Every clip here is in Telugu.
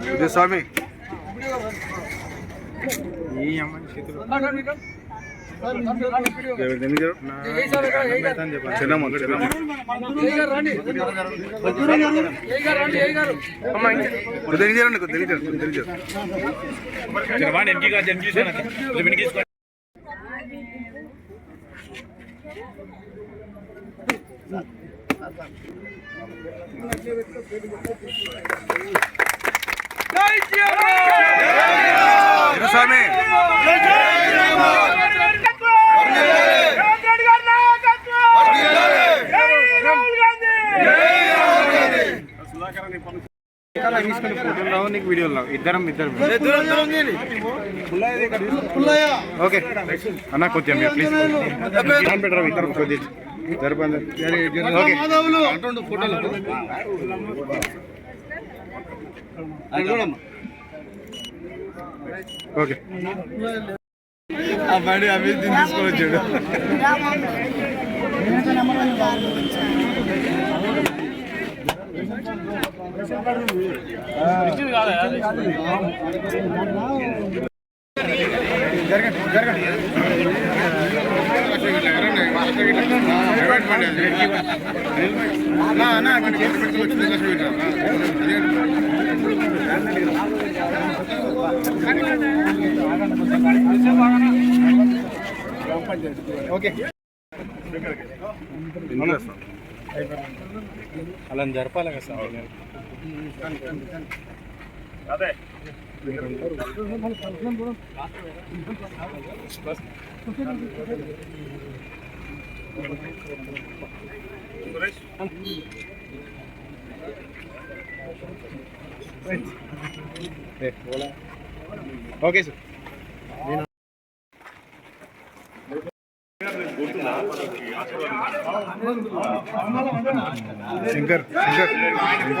సమర్పయామి స్వామి ఈ అమ్మని చేతులు స్వామి వీడియోలు ఇద్దరం ఇద్దరం ఓకే. అన్న కొద్దిగా మీరు ప్లీజ్ పెట్టరా ఇద్దరం కొద్దిగా ఓకే ఓకే. ఆ బండి అవి తీసుకొని వచ్చాడు. జరగండి జరగండి. అన్నా అన్నా అక్కడ చేతి పెట్టుకోవచ్చు ఓకే అలా జరపాలి కదా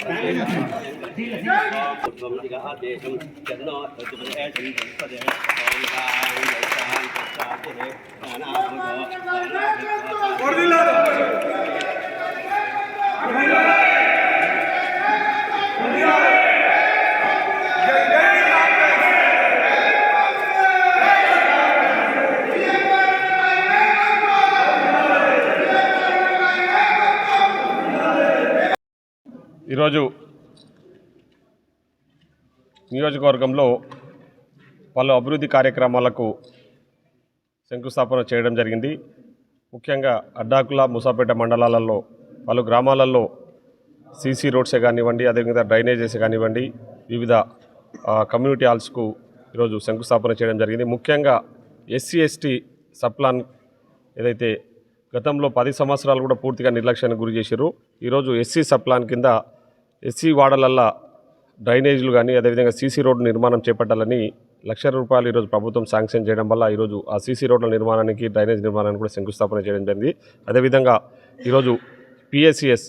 వెంగిసుకో కొంచెం ఈరోజు నియోజకవర్గంలో పలు అభివృద్ధి కార్యక్రమాలకు శంకుస్థాపన చేయడం జరిగింది. ముఖ్యంగా అడ్డాకుల ముసాపేట మండలాలలో పలు గ్రామాలలో సీసీ రోడ్సే కానివ్వండి అదేవిధంగా డ్రైనేజెస్ కానివ్వండి వివిధ కమ్యూనిటీ హాల్స్కు ఈరోజు శంకుస్థాపన చేయడం జరిగింది. ముఖ్యంగా ఎస్సీ ఎస్టీ సప్లాన్ ఏదైతే గతంలో పది సంవత్సరాలు కూడా పూర్తిగా నిర్లక్ష్యానికి గురి చేశారు ఈరోజు ఎస్సీ సప్లాన్ కింద ఎస్సీ వాడలల్లా డ్రైనేజీలు కానీ అదేవిధంగా సీసీ రోడ్డు నిర్మాణం చేపట్టాలని లక్ష రూపాయలు ఈరోజు ప్రభుత్వం శాంక్షన్ చేయడం వల్ల ఈరోజు ఆ సీసీ రోడ్ల నిర్మాణానికి డ్రైనేజ్ నిర్మాణానికి కూడా శంకుస్థాపన చేయడం జరిగింది. అదేవిధంగా ఈరోజు పిఎస్సిఎస్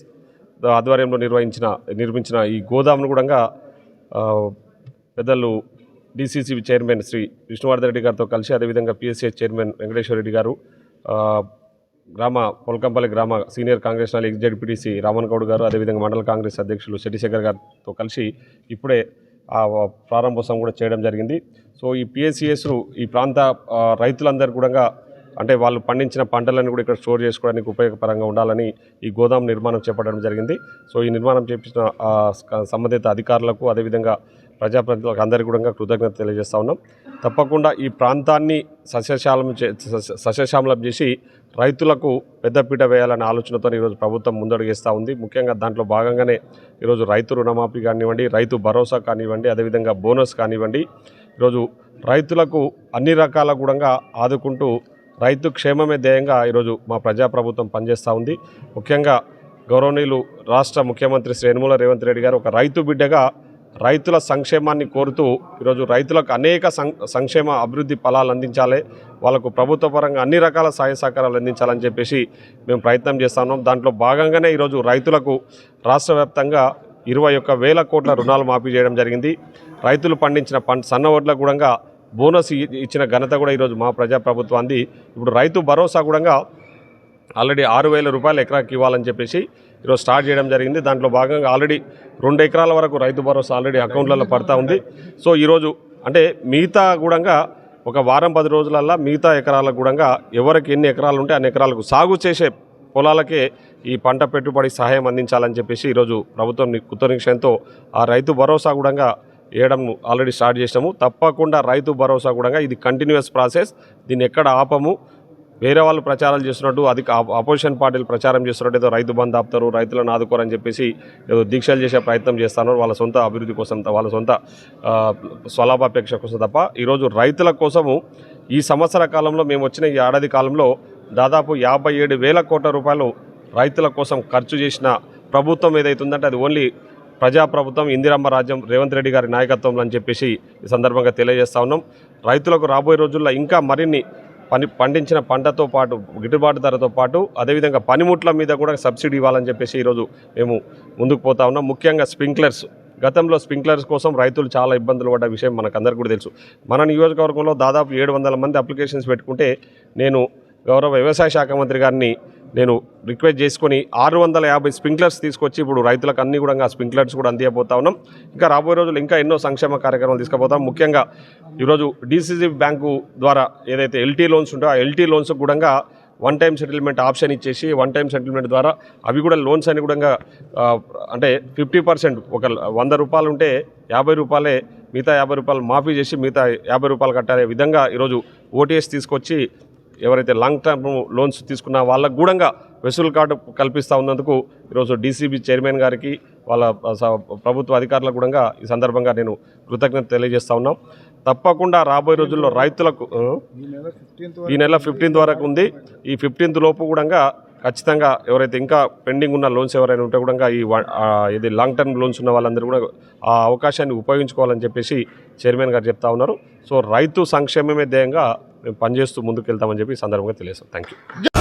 ఆధ్వర్యంలో నిర్వహించిన నిర్మించిన ఈ గోదామును కూడా పెద్దలు డిసిసి చైర్మన్ శ్రీ విష్ణువర్ధన్ రెడ్డి గారితో కలిసి అదేవిధంగా పిఎస్సిఎస్ చైర్మన్ వెంకటేశ్వర రెడ్డి గారు గ్రామ పొలకంపల్లి గ్రామ సీనియర్ కాంగ్రెస్ నాయకులు ఎగ్జెడ్పీటీసీ రామన్ గౌడ్ గారు అదేవిధంగా మండల కాంగ్రెస్ అధ్యక్షులు శెట్టిశేఖర్ గారితో కలిసి ఇప్పుడే ఆ ప్రారంభోత్సవం కూడా చేయడం జరిగింది. సో ఈ పిఎస్సిఎస్ ఈ ప్రాంత రైతులందరూ కూడా అంటే వాళ్ళు పండించిన పంటలను కూడా ఇక్కడ స్టోర్ చేసుకోవడానికి ఉపయోగపరంగా ఉండాలని ఈ గోదాం నిర్మాణం చేపట్టడం జరిగింది. సో ఈ నిర్మాణం చేపించిన సంబంధిత అధికారులకు అదేవిధంగా ప్రజాప్రతినిధులకు అందరికీ కూడా కృతజ్ఞత తెలియజేస్తా ఉన్నాం. తప్పకుండా ఈ ప్రాంతాన్ని సస్యశాలం చే సస్యశ్యామలం చేసి రైతులకు పెద్దపీట వేయాలనే ఆలోచనతో ఈరోజు ప్రభుత్వం ముందడుగేస్తూ ఉంది. ముఖ్యంగా దాంట్లో భాగంగానే ఈరోజు రైతు రుణమాఫీ కానివ్వండి రైతు భరోసా కానివ్వండి అదేవిధంగా బోనస్ కానివ్వండి ఈరోజు రైతులకు అన్ని రకాల కూడా ఆదుకుంటూ రైతు క్షేమమే ధ్యేయంగా ఈరోజు మా ప్రజాప్రభుత్వం పనిచేస్తూ ఉంది. ముఖ్యంగా గౌరవనీయులు రాష్ట్ర ముఖ్యమంత్రి శ్రీ యనమల రేవంత్ రెడ్డి గారు ఒక రైతు బిడ్డగా రైతుల సంక్షేమాన్ని కోరుతూ ఈరోజు రైతులకు అనేక సం సంక్షేమ అభివృద్ధి ఫలాలు అందించాలి. వాళ్ళకు ప్రభుత్వ పరంగా అన్ని రకాల సహాయ సహకారాలు అందించాలని చెప్పేసి మేము ప్రయత్నం చేస్తున్నాం దాంట్లో భాగంగానే ఈరోజు రైతులకు రాష్ట్ర వ్యాప్తంగా ఇరవై ఒక్క వేల కోట్ల రుణాలు మాఫీ చేయడం జరిగింది. రైతులు పండించిన పంట సన్న వడ్లకు కూడా బోనస్ ఇచ్చిన ఘనత కూడా ఈరోజు మా ప్రజాప్రభుత్వం అంది ఇప్పుడు రైతు భరోసా కూడా ఆల్రెడీ ఆరు వేల రూపాయలు ఎకరాకి ఇవ్వాలని చెప్పేసి ఈరోజు స్టార్ట్ చేయడం జరిగింది. దాంట్లో భాగంగా ఆల్రెడీ రెండు ఎకరాల వరకు రైతు భరోసా ఆల్రెడీ అకౌంట్లలో పడతా ఉంది. సో ఈరోజు అంటే మిగతా కూడా ఒక వారం పది రోజులల్లో మిగతా ఎకరాలకు కూడా ఎవరికి ఎన్ని ఎకరాలు ఉంటే అన్ని ఎకరాలకు సాగు చేసే పొలాలకే ఈ పంట పెట్టుబడి సహాయం అందించాలని చెప్పేసి ఈరోజు ప్రభుత్వం ని- ఆ రైతు భరోసా కూడా వేయడం ఆల్రెడీ స్టార్ట్ చేసినాము. తప్పకుండా రైతు భరోసా కూడా ఇది కంటిన్యూస్ ప్రాసెస్ దీన్ని ఎక్కడ ఆపము? వేరే వాళ్ళు ప్రచారాలు చేస్తున్నట్టు అది అపోజిషన్ పార్టీలు ప్రచారం చేస్తున్నట్టు ఏదో రైతు బంద్ ఆపుతారు రైతులను ఆదుకోరని చెప్పేసి ఏదో దీక్షలు చేసే ప్రయత్నం చేస్తున్నారు. వాళ్ళ సొంత అభివృద్ధి కోసం వాళ్ళ సొంత స్వలాభాపేక్ష కోసం తప్ప ఈరోజు రైతుల కోసము ఈ సంవత్సర కాలంలో మేము వచ్చిన ఈ ఏడాది కాలంలో దాదాపు యాభై ఏడు వేల కోట్ల రూపాయలు రైతుల కోసం ఖర్చు చేసిన ప్రభుత్వం ఏదైతే ఉందంటే అది ఓన్లీ ప్రజాప్రభుత్వం ఇందిరమ్మ రాజ్యం రేవంత్ రెడ్డి గారి నాయకత్వంలో అని చెప్పేసి ఈ సందర్భంగా తెలియజేస్తా ఉన్నాం. రైతులకు రాబోయే రోజుల్లో ఇంకా మరిన్ని పని పండించిన పంటతో పాటు గిట్టుబాటు ధరతో పాటు అదేవిధంగా పనిముట్ల మీద కూడా సబ్సిడీ ఇవ్వాలని చెప్పేసి ఈరోజు మేము ముందుకు పోతా ఉన్నాం. ముఖ్యంగా స్ప్రింక్లర్స్ గతంలో స్ప్రింక్లర్స్ కోసం రైతులు చాలా ఇబ్బందులు పడ్డ విషయం మనకందరికీ కూడా తెలుసు. మన నియోజకవర్గంలో దాదాపు ఏడు వందల మంది అప్లికేషన్స్ పెట్టుకుంటే నేను గౌరవ వ్యవసాయ శాఖ మంత్రి గారిని నేను రిక్వెస్ట్ చేసుకొని ఆరు వందల యాభై స్ప్రింక్లర్స్ తీసుకొచ్చి ఇప్పుడు రైతులకు అన్ని కూడా స్ప్రింక్లర్స్ కూడా అందియబోతా ఉన్నాం. ఇంకా రాబోయే రోజులు ఇంకా ఎన్నో సంక్షేమ కార్యక్రమాలు తీసుకుపోతాం. ముఖ్యంగా ఈరోజు డీసీసీ బ్యాంకు ద్వారా ఏదైతే ఎల్టీ లోన్స్ ఉంటాయో ఆ ఎల్టీ లోన్స్ కూడా వన్ టైం సెటిల్మెంట్ ఆప్షన్ ఇచ్చేసి వన్ టైం సెటిల్మెంట్ ద్వారా అవి కూడా లోన్స్ అని కూడా అంటే ఫిఫ్టీ పర్సెంట్ ఒక వంద రూపాయలు ఉంటే యాభై రూపాయలే మిగతా యాభై రూపాయలు మాఫీ చేసి మిగతా యాభై రూపాయలు కట్టాలే విధంగా ఈరోజు ఓటీఎస్ తీసుకొచ్చి ఎవరైతే లాంగ్ టర్మ్ లోన్స్ తీసుకున్న వాళ్ళకు కూడా వెసులు కార్డు కల్పిస్తూ ఉన్నందుకు ఈరోజు డీసీబీ చైర్మన్ గారికి వాళ్ళ ప్రభుత్వ అధికారులకు కూడా ఈ సందర్భంగా నేను కృతజ్ఞత తెలియజేస్తా ఉన్నాం. తప్పకుండా రాబోయే రోజుల్లో రైతులకు? ఈ నెల ఫిఫ్టీన్త్ వరకు ఉంది. ఈ ఫిఫ్టీన్త్ లోపు కూడా ఖచ్చితంగా ఎవరైతే ఇంకా పెండింగ్ ఉన్న లోన్స్ ఎవరైనా ఉంటే కూడా ఈ ఇది లాంగ్ టర్మ్ లోన్స్ ఉన్న వాళ్ళందరూ కూడా ఆ అవకాశాన్ని ఉపయోగించుకోవాలని చెప్పేసి చైర్మన్ గారు చెప్తా ఉన్నారు. సో రైతు సంక్షేమమే ధ్యేయంగా మేము పనిచేస్తూ ముందుకు వెళ్తామని చెప్పి ఈ సందర్భంగా తెలియజేస్తాం. Thank you